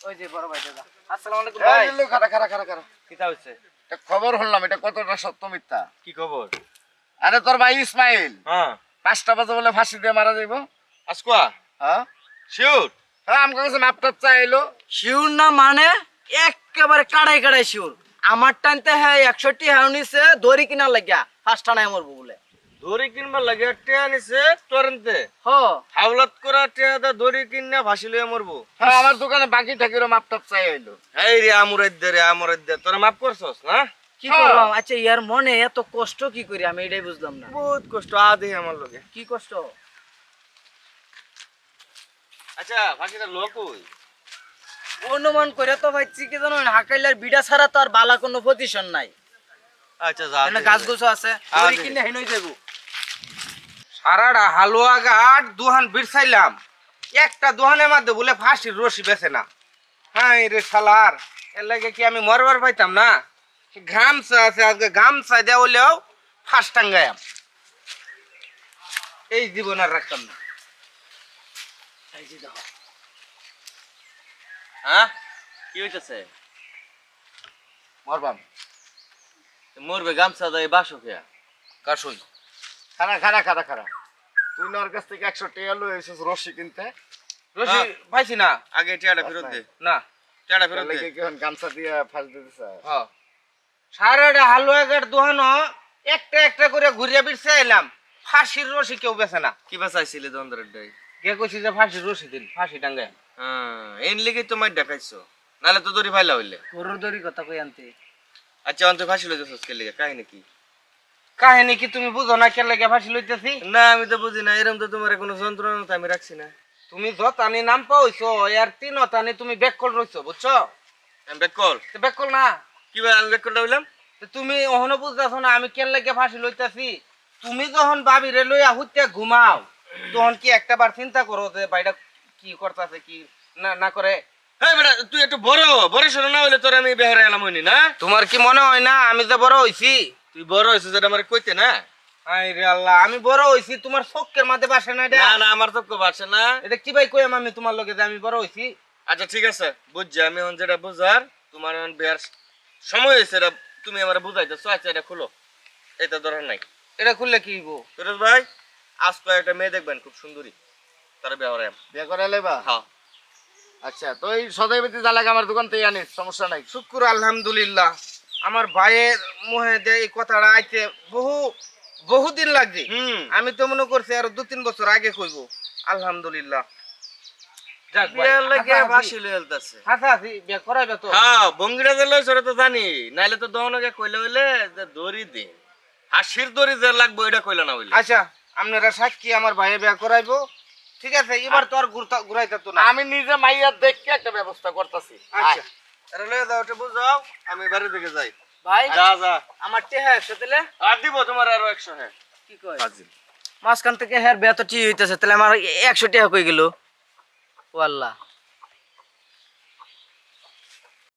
ওই যে বড় ভাই দাদা। আসসালামু আলাইকুম এই ভাই। লিল্লু, খারা খারা খারা খারা কিতা হচ্ছে এটা খবর শুনলাম এটা কতটা সত্য মিথ্যা? কি খবর? আরে তোর ভাই ইসমাইল। হ্যাঁ। পাঁচটা বাজে বলে ফাঁসি দিয়ে মারা যাইব। হ্যাঁ। শিওর হ্যাঁ আমার কাছে মাপটা চাইলো। শিউর না মানে একেবারে কাড়াই কাড়াই শিউর। আমার টানতে হ্যাঁ একষট্টি হ্যাঁ নিছে দড়ি কিনা লাগিয়া ফার্স্ট টানায় মরবো বলে। দড়ি কিনবার লাগে টেয়া নিছে টরেন্তে হ। হাওলাত করা টেয়া দা দড়ি কিনে ভাসি লইয়া মরবো। হ্যাঁ আমার দোকানে বাকি থাকিরও মাপটা চাই হইল। এই রে আমুরাইদ্দে রে তোরা মাফ করছস না? কি। করলাম? আচ্ছা ইয়ার মনে এত কষ্ট কি করি? আমি এটাই বুঝলাম না। বহুত কষ্ট আদে আমার লগে। কি কষ্ট? আচ্ছা ফাঁকিটা লোক ওই অনুমান করে তো ভাইছি কি জানো হাকাইলার বিড়া ছাড়া তো আর বালা কোনো পজিশন নাই। আচ্ছা যা গাছ গুছো আছে কিনে হেনই যাব সারাটা হালুয়া ঘাট দুহান বিরসাইলাম একটা দুহানের মধ্যে বলে ফাঁসির রশি বেছে না। হ্যাঁ রে শালার এর লাগে কি আমি মরবার পাইতাম না? গামছা আছে আজকে গামছা দেওয়া হলেও ফাঁস টাঙ্গায়াম এই জীবন আর রাখতাম না। হ্যাঁ? কি হইতেছে? মরবাম। মরবে গামছা দেয় বাসো খেয়া কাশই খারা খারা খারা খারা তুই কাছ থেকে একশো এসেছিস রশি কিনতে। রশি পাইছি না আগে টিয়াটা ফেরত দে। না ফেরত দে। গামছা দিয়ে ফাঁস দিতেছে হ্যাঁ। সারাটা হালুয়া গেট দোহানো একটা একটা করে ঘুরিয়া বিরছে এলাম। ফাঁসির রশি কেউ বেছে না। কি বাঁচাইছিলে দন্দরের ডাই কে কইছি যে ফাঁসির রশি দিন ফাঁসি টাঙ্গায়। হ্যাঁ এন লিগে তো মার ডাকাইছো। নালে তো দড়ি ফাইলা হইলে। গরুর দড়ি কথা কই আনতে? আচ্ছা অন্ত ফাঁসি লইতেছস কে লিগে কাহিনী কি? কাহিনী কি তুমি বুঝো না কে লাগে ফাঁসি লইতেছি? না আমি তো বুঝি না এরকম তো তোমার কোনো যন্ত্রণা তো আমি রাখছি না। তুমি যতানি নাম পাইছো এর তিন তানি তুমি ব্যাক কল রইছো বুঝছ? আমি ব্যাক কল ব্যাক কল না। কি আমি ব্যাক কলটা হইলাম তুমি অহনো বুঝতেছো না আমি কেন লাগে ফাঁসি লইতেছি? তুমি যখন বাবিরে লইয়া হুতে ঘুমাও তখন কি একটা বার চিন্তা করো যে বাইটা কি করতেছে কি না না করে? তুই একটু বড় বড় সরো না হইলে তোর আমি বেহারা এলাম হইনি না? তোমার কি মনে হয় না আমি যে বড় হইছি? তুই বড় হয়েছিস যেটা আমার কইতে না? আল্লাহ আমি বড় হইছি তোমার চোখের মাঝে বাসে না এটা? না না আমার কেউ পারছে না। এটা কি ভাই কইম আমি তোমার লগে যে আমি বড় হইছি আচ্ছা ঠিক আছে বুঝছি আমি এখন যেটা বুঝার তোমার এখন বিয়ার সময় হয়েছে এটা তুমি আমার বুঝাইতেছো আচ্ছা এটা খুলো। এটা দরকার নাই। এটা খুললে কি হইব? ফিরোজ ভাই আজ তো একটা মেয়ে দেখবেন খুব সুন্দরী। তার বিয়ে এম বিয়ে করে লেবা হ্যাঁ। আচ্ছা তো এই সদাই বেতি জ্বালাকে আমার দোকান থেকে আনিস সমস্যা নাই। শুক্র আলহামদুলিল্লাহ। আমার ভাইয়ের মুহে যে এই কথাটা আইতে বহু বহুদিন লাগছে। আমি তো মনে করছি আর দু তিন বছর আগে কইব। আলহামদুলিল্লাহ। হ্যাঁ যে লইছ ওটা তো জানি। নাইলে তো কইলে হইলে যে দড়ি দে হাসির দড়ি যে লাগবে এটা কইলে না হইলে। আচ্ছা আপনারা সাক্ষী আমার ভাইয়ে বিয়ে করাইবো। ঠিক আছে এবার তো আর ঘুরতা- ঘুরাইতে তো না। আমি নিজে মাইয়া দেখে একটা ব্যবস্থা করতেছি। আচ্ছা। আরে লয়ে দাও ওটা বুঝাও। আমি বাড়ি থেকে যাই। ভাই যা যা। আমার টেহা একশো তাহলে? আর দিব তোমার আরও একশো হ্যাঁ। কি কয়? মাঝখান থেকে তো ঠিক হইতেছে তাহলে আমার একশো টাকা কই গেল? ও আল্লাহ